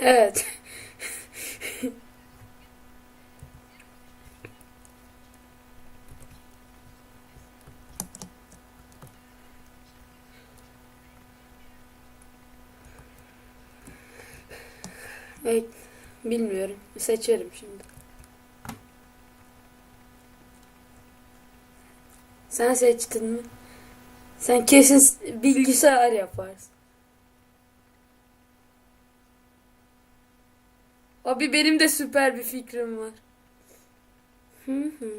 Evet. Evet, bilmiyorum. Seçerim şimdi. Sen seçtin mi? Sen kesin bilgisayar yaparsın. Abi benim de süper bir fikrim var. Hı hı.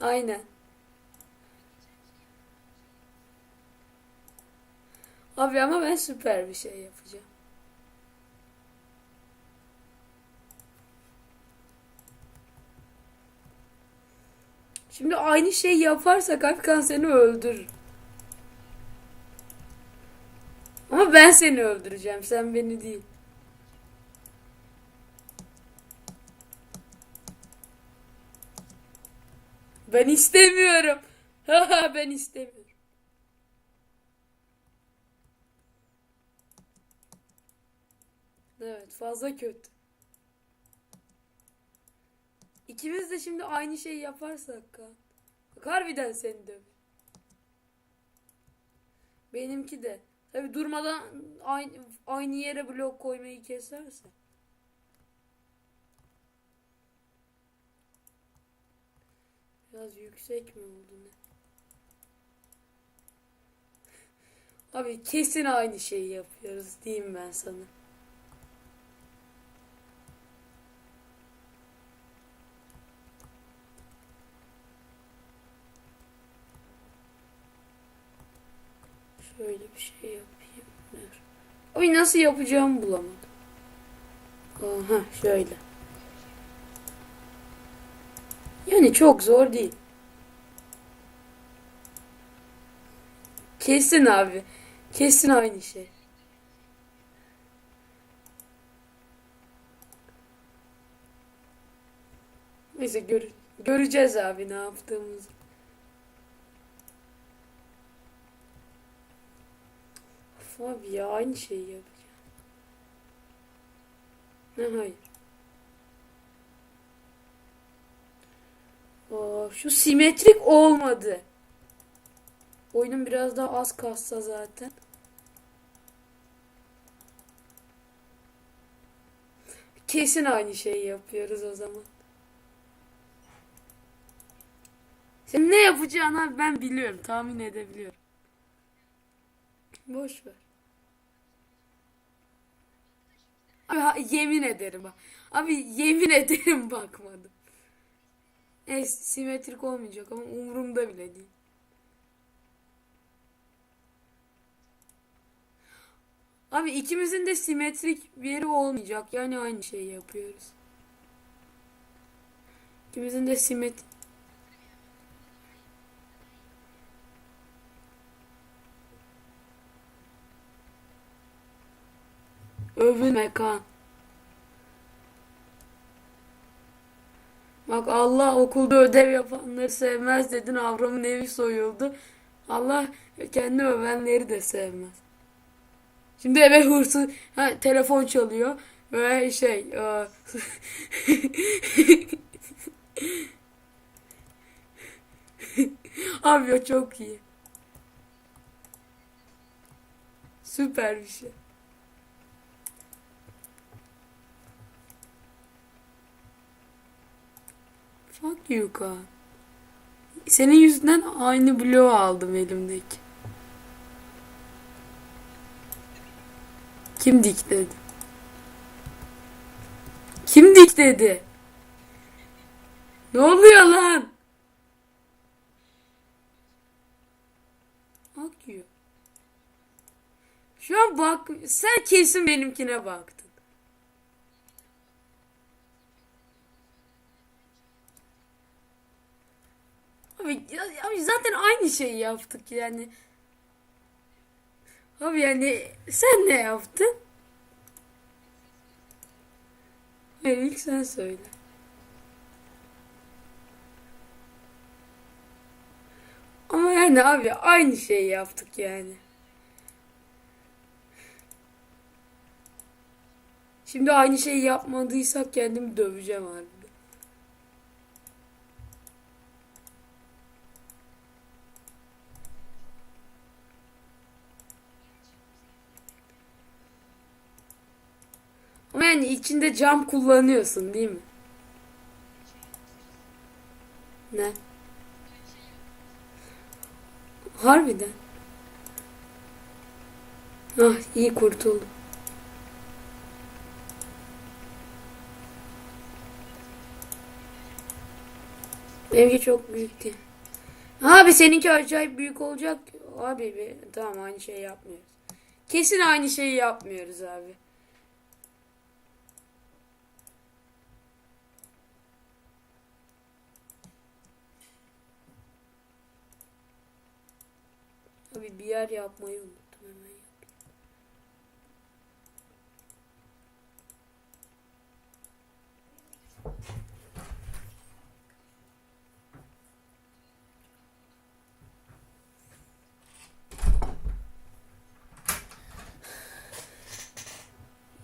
Aynen. Abi ama ben süper bir şey yapacağım. Şimdi aynı şeyi yaparsa kalp kanserini öldürür. Ama ben seni öldüreceğim, sen beni değil. Ben istemiyorum. Ben istemiyorum. Evet, fazla kötü. İkimiz de şimdi aynı şeyi yaparsak kan. Bak harbiden seni döver. Benimki de. Tabi durmadan aynı, aynı yere blok koymayı keserse. Biraz yüksek mi oldu ne? Abi kesin aynı şeyi yapıyoruz diyeyim ben sana. Şöyle bir şey yapayım. Ay nasıl yapacağımı bulamadım. Aha şöyle. Yani çok zor değil. Kesin abi. Kesin aynı şey. Neyse gör göreceğiz abi ne yaptığımızı. Of abi ya aynı şeyi yapacağım. Ne hayır. Şu simetrik olmadı. Oyunun biraz daha az kassa zaten. Kesin aynı şeyi yapıyoruz o zaman. Sen ne yapacağını abi ben biliyorum. Tahmin edebiliyorum. Boş ver. Abi yemin ederim. Abi yemin ederim bakmadım. Evet simetrik olmayacak ama umurumda bile değil. Abi ikimizin de simetrik bir yeri olmayacak. Yani aynı şeyi yapıyoruz. İkimizin de simetrik... Övünme Kaan. Bak Allah okulda ödev yapanları sevmez dedin. Avram'ın evi soyuldu. Allah kendi övenleri de sevmez. Şimdi eve hırsız ha, telefon çalıyor ve şey e, abi çok iyi. Süper bir şey. Fuck you Kaan. Senin yüzünden aynı bloğu aldım elimdeki. Kim dikledi? Kim dikledi? Ne oluyor lan? Akıyor. Şu an bak sen kesin benimkine baktın. Abi, zaten aynı şeyi yaptık yani. Abi yani sen ne yaptın? Hayır ilk sen söyle. Ama yani abi aynı şeyi yaptık yani. Şimdi aynı şeyi yapmadıysak kendimi döveceğim abi. Ama yani içinde cam kullanıyorsun değil mi? Ne? Harbiden. Ah iyi kurtuldum. Benimki çok büyük değil. Abi seninki acayip büyük olacak. Abi be, tamam aynı şeyi yapmıyoruz. Kesin aynı şeyi yapmıyoruz abi. Abi bir yer yapmayı unuttum hemen.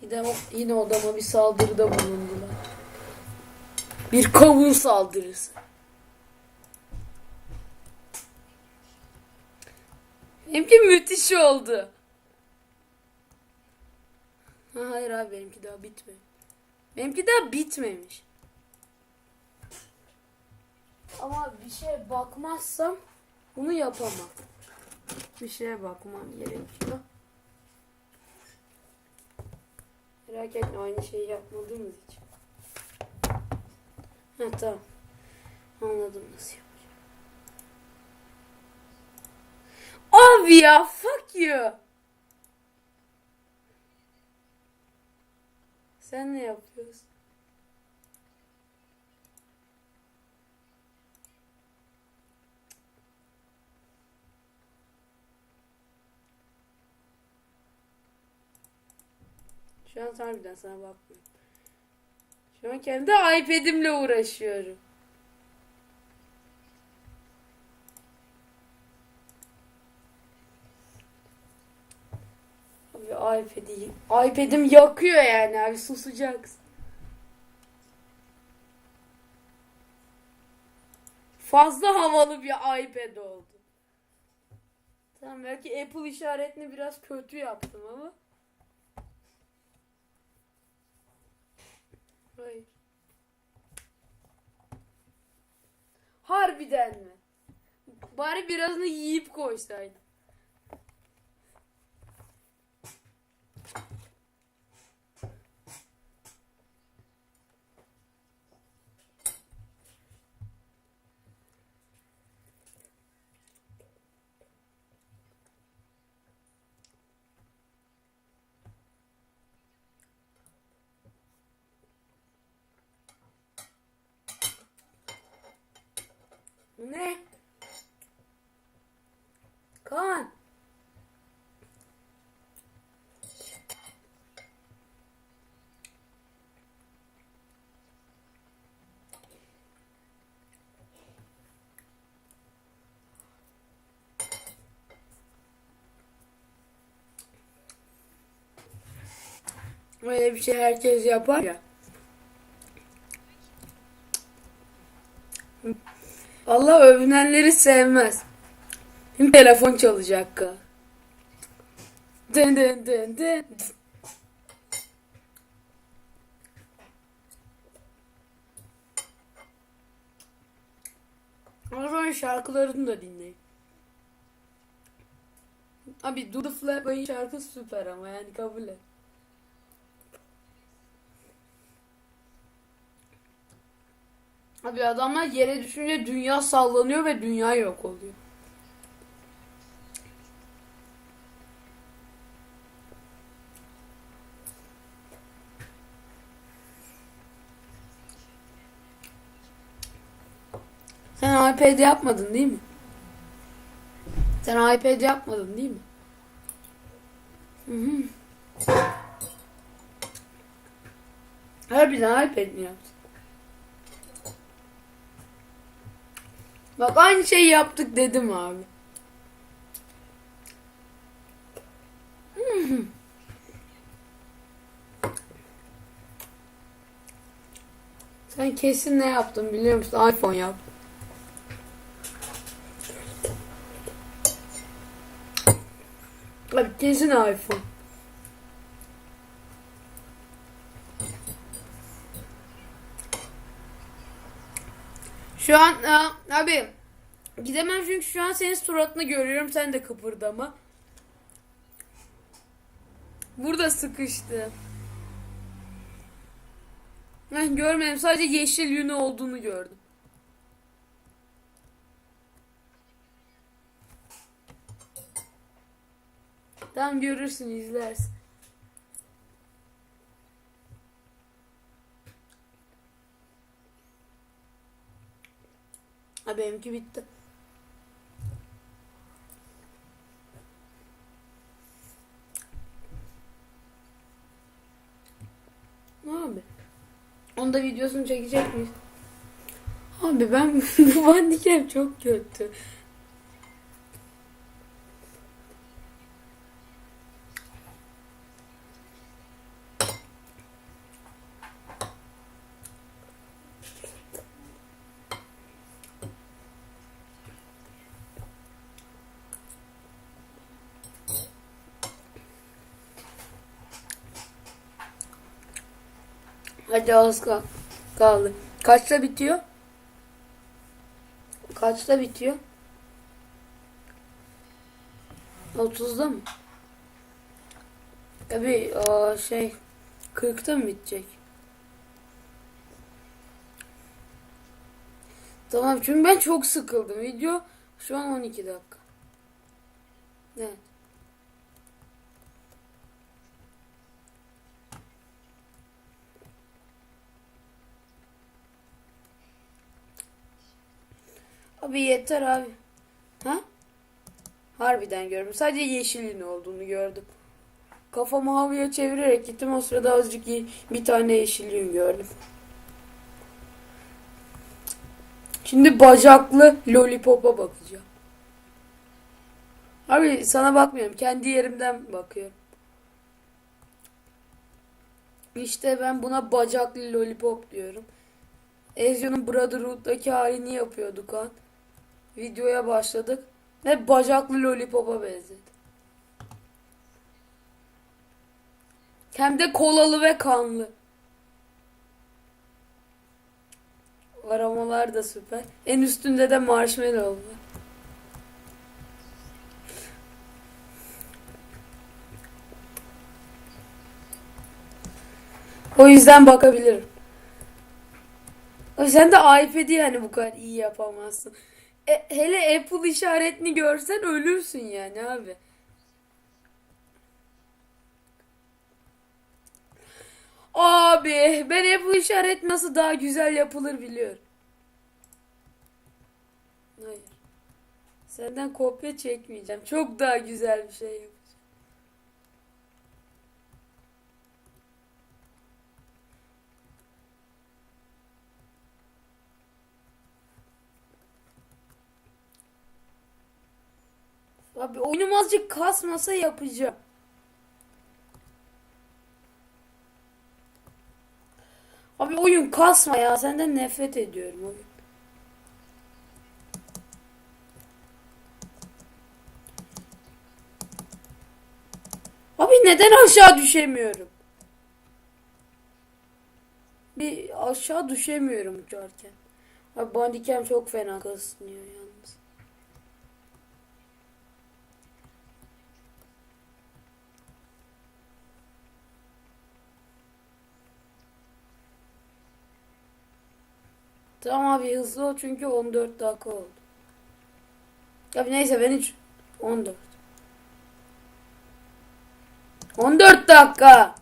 Yine, yine odama bir saldırıda bulundular. Bir kavun saldırısı. Benimki müthiş oldu. Ha, hayır abi benimki daha bitmedi. Benimki daha bitmemiş. Ama bir şeye bakmazsam bunu yapamam. Bir şeye bakmam gerekiyor. Merak etme aynı şeyi yapmadığımız için. Ha tamam. Anladım nasıl yapacağım. Abi ya fuck you. Sen ne yapıyorsun? Şu an harbiden sana bakmıyorum. Şu an kendi iPad'imle uğraşıyorum. Abi iPad'i iPad'im yakıyor yani abi susacaksın. Fazla havalı bir iPad oldu. Tamam belki Apple işaretini biraz kötü yaptım ama. Hayır. Harbiden mi? Bari birazını yiyip koysaydım. Ne? Kaan. Öyle bir şey herkes yapar ya. Allah övünenleri sevmez. Şimdi telefon çalacak ka. Dın dın dın dın. O şarkılarını da dinleyin. Abi Dudu Flap'ın şarkısı süper ama yani kabul et. Abi adamlar yere düşünce dünya sallanıyor ve dünya yok oluyor. Sen iPad yapmadın değil mi? Sen iPad yapmadın değil mi? Hı hı. Harbiden iPad mi yaptın? Bak aynı şey yaptık dedim abi. Hmm. Sen kesin ne yaptın biliyor musun? iPhone yap. Abi kesin iPhone. Şu an aa, abi gidemem çünkü şu an senin suratını görüyorum sen de kıpırdama. Burada sıkıştı. Ben görmedim sadece yeşil yünü olduğunu gördüm. Tamam görürsün izlersin. Ha benimki bitti. Abi? Onda videosunu çekecek miyiz? Abi ben bu bandicam çok kötü. Hadi az kal- kaldı. Kaçta bitiyor? Kaçta bitiyor? 30'da mı? Tabii o şey 40'ta mı bitecek? Tamam çünkü ben çok sıkıldım. Video şu an 12 dakika. Evet. Abi yeter abi. Ha? Harbiden gördüm. Sadece yeşilin olduğunu gördüm. Kafamı havaya çevirerek gittim. O sırada azıcık bir tane yeşilliğin gördüm. Şimdi bacaklı lollipop'a bakacağım. Abi sana bakmıyorum. Kendi yerimden bakıyorum. İşte ben buna bacaklı lollipop diyorum. Ezio'nun Brotherhood'daki halini yapıyorduk an. Videoya başladık. Ve bacaklı lollipop'a benzedi. Hem de kolalı ve kanlı. Aromalar da süper. En üstünde de marshmallow var. O yüzden bakabilirim. Abi sen de iPad'i yani bu kadar iyi yapamazsın. E, hele Apple işaretini görsen ölürsün yani abi. Abi ben Apple işaret nasıl daha güzel yapılır biliyorum. Hayır. Senden kopya çekmeyeceğim. Çok daha güzel bir şey yapacağım. Abi oyunum azıcık kasmasa yapacağım. Abi oyun kasma ya. Senden nefret ediyorum oyun. Abi neden aşağı düşemiyorum? Bir aşağı düşemiyorum uçarken. Abi bandikem çok fena kasınıyor yalnız. Tamam abi hızlı ol çünkü 14 dakika oldu. Abi neyse ben hiç 14. 14 dakika.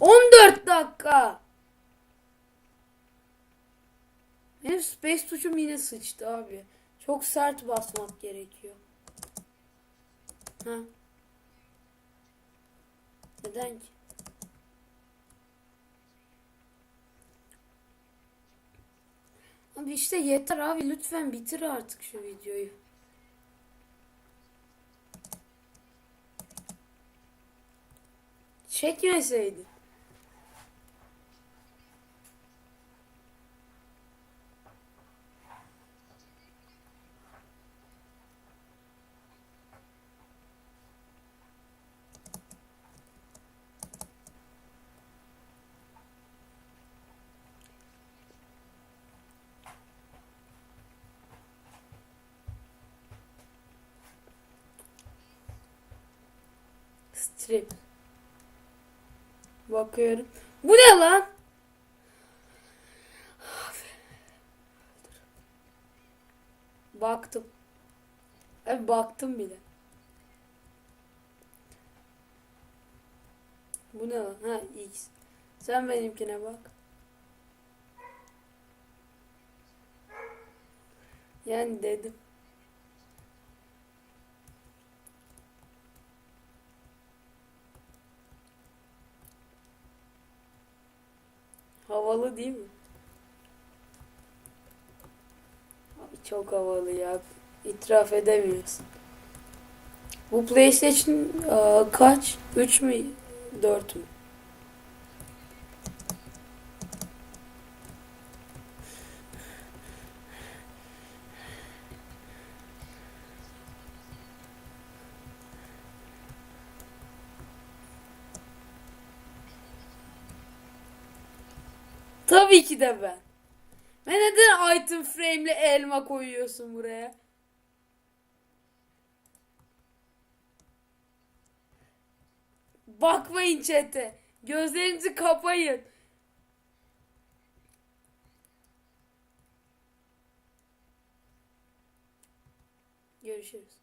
14 dakika. Benim space tuşum yine sıçtı abi. Çok sert basmak gerekiyor. Ha. Neden ki? İşte yeter abi lütfen bitir artık şu videoyu. Çekmeseydin. Strip. Bakıyorum. Bu ne lan? Baktım. Evet baktım bile. Bu ne lan? Ha X. Sen benimkine bak. Yani dedim. Değil mi? Abi çok havalı ya. İtiraf edemiyorsun. Bu PlayStation aa, kaç? 3 mü? 4 mü? Tabii ki de ben. Ve neden item frame'li elma koyuyorsun buraya? Bakmayın chat'e. Gözlerinizi kapayın. Görüşürüz.